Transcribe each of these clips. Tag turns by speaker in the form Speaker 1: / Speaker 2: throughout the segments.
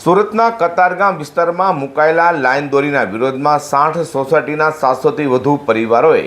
Speaker 1: સુરતના કતારગામ વિસ્તારમાં મુકાયેલા લાઇન દોરીના વિરોધમાં સાઠ સોસાયટીના સાતસોથી વધુ પરિવારોએ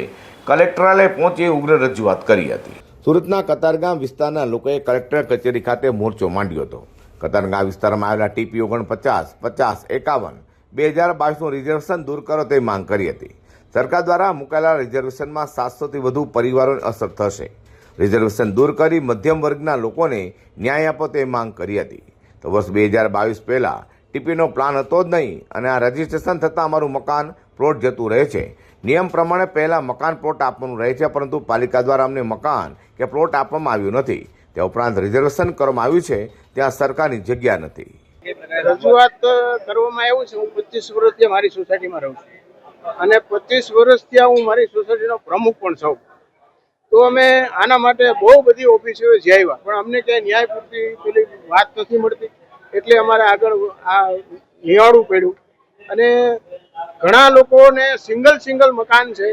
Speaker 1: કલેક્ટરાલય પહોંચી ઉગ્ર રજૂઆત કરી હતી. સુરતના કતારગામ વિસ્તારના લોકોએ કલેક્ટર કચેરી ખાતે મોરચો માંડ્યો હતો. કતારગામ વિસ્તારમાં આવેલા ટીપી ઓગણપચાસ, પચાસ, એકાવન, બે હજાર બાવીસનું રિઝર્વેશન દૂર કરો તે માંગ કરી હતી. સરકાર દ્વારા મુકાયેલા રિઝર્વેશનમાં સાતસોથી વધુ પરિવારોને અસર થશે. રિઝર્વેશન દૂર કરી મધ્યમ વર્ગના લોકોને ન્યાય આપો તે માંગ કરી હતી. તો વર્ષ બે હજાર બાવીસ પહેલાં ટીપીનો પ્લાન હતો જ નહીં અને આ રજીસ્ટ્રેશન થતાં અમારું મકાન પ્લોટ જતું રહે છે. નિયમ પ્રમાણે પહેલાં મકાન પ્લોટ આપવાનું રહે છે, પરંતુ પાલિકા દ્વારા અમને મકાન કે પ્લોટ આપવામાં આવ્યું નથી. તે ઉપરાંત રિઝર્વેશન કરવામાં આવ્યું છે, ત્યાં સરકારની જગ્યા નથી.
Speaker 2: રજૂઆત કરવામાં આવ્યું છે, હું પચીસ વર્ષથી મારી સોસાયટીમાં રહું છું. અને પચીસ વર્ષથી હું મારી સોસાયટીનો પ્રમુખ પણ છું. તો અમે આના માટે બહુ બધી ઓફિસો જઈ પણ અમને ક્યાંય ન્યાય પૂરતી પેલી વાત નથી મળતી. એટલે અમારે આગળ આ નિહાળવું પડ્યું. અને ઘણા લોકોને સિંગલ સિંગલ મકાન છે.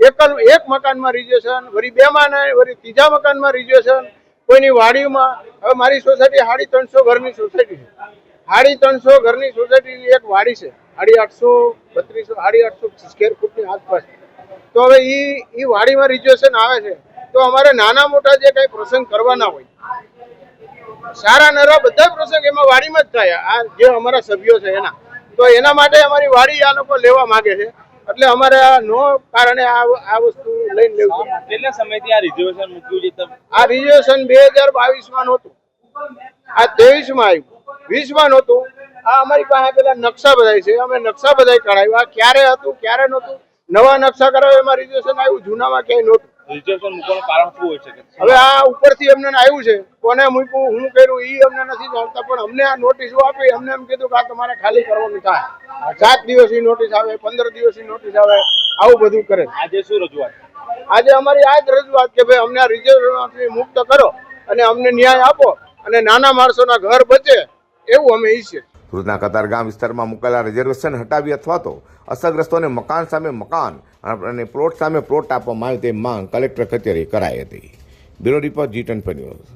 Speaker 2: એકલ એક મકાનમાં રિઝર્વેશન વળી બેમાં ને વળી ત્રીજા મકાનમાં રિઝર્વેશન કોઈની વાડીમાં, હવે મારી સોસાયટી સાડી ત્રણસો ઘરની સોસાયટી છે. સાડી ત્રણસો ઘરની સોસાયટીની એક વાડી છે. સાડી આઠસો બત્રીસો સાડી આઠસો સ્કેર ફૂટની આસપાસ. તો હવે ઈ ઈ વાડીમાં રિઝર્વેશન આવે છે. તો અમારે નાના મોટા જે કઈ પ્રસંગ કરવાના હોય સારા નરા બધા પ્રસંગ એમાં વાડીમાં જ થાય. આ જે અમારા સભ્યો છે એના. તો એના માટે અમારી વાડી આ લોકો લેવા માંગે છે. એટલે અમારે આ નો કારણે આ આ વસ્તુ લઈને લેવું છે.
Speaker 3: કેટલા સમયથી આ રિઝર્વેશન મૂક્યું છે
Speaker 2: આ રિઝર્વેશન બે હજાર બાવીસમાં નહોતું. આ ત્રેવીસમાં આવ્યું. વીસમાં નહોતું. આ અમારી પાસે પેલા નકશા બધાય છે. અમે નકશા બધાય કઢાવ્યા. ક્યારે હતું ક્યારે નહોતું? નવા નકશા કરાવે એમાં રિઝર્વેશન આવ્યું જૂનામાં ક્યાંય નહોતું.
Speaker 3: રિઝર્વેશન મૂકવાનું કારણ શું હોઈ શકે
Speaker 2: હવે આ ઉપરથી અમને આવ્યું છે કોને મૂક્યું હું કર્યું એ અમને નથી જાણતા પણ અમને આ નોટિસો આપી અમને એમ કીધું કે આ તમારે ખાલી કરવાનું થાય. સાત દિવસની નોટિસ આવે પંદર દિવસની નોટિસ આવે આવું બધું કરે
Speaker 3: આજે શું રજૂઆત?
Speaker 2: આજે અમારી આ જ રજૂઆત કે ભાઈ અમને આ રિઝર્વેશનથી મુક્ત કરો અને અમને ન્યાય આપો અને નાના માણસોના ઘર બચે એવું અમે ઈચ્છીએ
Speaker 1: સુરતના કતારગામ વિસ્તારમાં મુકાયેલા રિઝર્વેશન હટાવી અથવા તો અસરગ્રસ્તોને મકાન સામે મકાન અને પ્લોટ સામે પ્લોટ આપવામાં આવે તે માંગ કલેક્ટર કચેરીએ કરાઈ હતી. Bureau report Zee news.